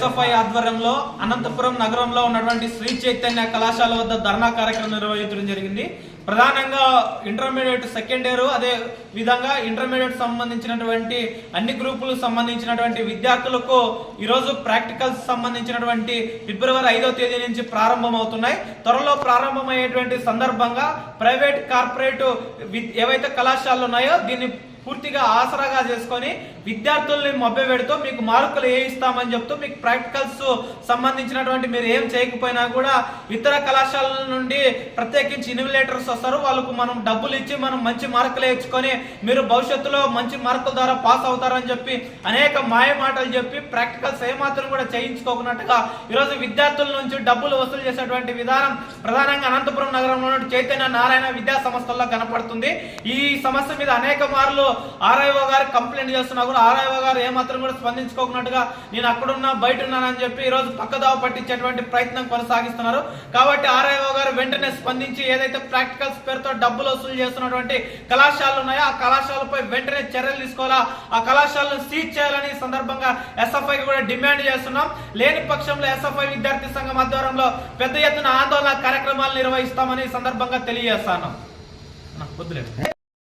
SFI ఆధ్వర్యంలో అనంతపురం నగరంలో ఉన్నటువంటి శ్రీ చైతన్య కళాశాల వద్ద ధర్నా కార్యక్రమం నిర్వహించడం జరిగింది. ప్రధానంగా ఇంటర్మీడియట్ సెకండ్ ఇయర్ అదే విధంగా ఇంటర్మీడియట్ సంబంధించినటువంటి అన్ని గ్రూపులకు సంబంధించినటువంటి విద్యార్థులకు ఈరోజు ప్రాక్టికల్స్ సంబంధించినటువంటి ఫిబ్రవరి ఐదో తేదీ నుంచి ప్రారంభమవుతున్నాయి. త్వరలో ప్రారంభమయ్యేటువంటి సందర్భంగా ప్రైవేట్ కార్పొరేట్ వి- ఏవైతే కళాశాలలు ఉన్నాయో దీన్ని పూర్తిగా ఆసరాగా చేసుకొని విద్యార్థుల్ని మభ్య పెడుతూ మీకు మార్కులు ఏ ఇస్తామని చెప్తూ మీకు ప్రాక్టికల్స్ సంబంధించినటువంటి మీరు ఏం చేయకపోయినా కూడా ఇతర కళాశాలల నుండి ప్రత్యేకించి ఇన్విలేటర్స్ వస్తారు. వాళ్ళకు మనం డబ్బులు ఇచ్చి మనం మంచి మార్కులు వేయించుకొని మీరు భవిష్యత్తులో మంచి మార్కుల ద్వారా పాస్ అవుతారని చెప్పి అనేక మాయ మాటలు చెప్పి ప్రాక్టికల్స్ ఏమాత్రం కూడా చేయించుకోకున్నట్టుగా ఈరోజు విద్యార్థుల నుంచి డబ్బులు వసూలు చేసేటువంటి విధానం ప్రధానంగా అనంతపురం నగరంలో చైతన్య నారాయణ విద్యా సంస్థల్లో కనపడుతుంది. ఈ సమస్య మీద అనేక మార్లు ఆర్ఐఓ గారు కంప్లైంట్ చేస్తున్నా కూడా ఆర్ఐఓ గారు ఏమాత్రం కూడా స్పందించుకోకున్నట్టుగా నేను అక్కడున్నా బయట ఉన్నానని చెప్పి ఈరోజు రోజు పక్కదావ పట్టించేటువంటి ప్రయత్నం కొనసాగిస్తున్నారు. కాబట్టి ఆర్ఐఓ గారు వెంటనే స్పందించి ఏదైతే ప్రాక్టికల్స్ పేరుతో డబ్బులు వసూలు చేస్తున్నటువంటి కళాశాలలు ఉన్నాయో ఆ కళాశాలపై వెంటనే చర్యలు తీసుకోవాలా? ఆ కళాశాలను సీజ్ చేయాలని సందర్భంగా ఎస్ఎఫ్ఐ కూడా డిమాండ్ చేస్తున్నాం. లేని పక్షంలో ఎస్ఎఫ్ఐ విద్యార్థి సంఘం ఆధ్వర్యంలో పెద్ద ఎత్తున ఆందోళన కార్యక్రమాలు నిర్వహిస్తామని సందర్భంగా తెలియజేస్తాను. వద్దులేదు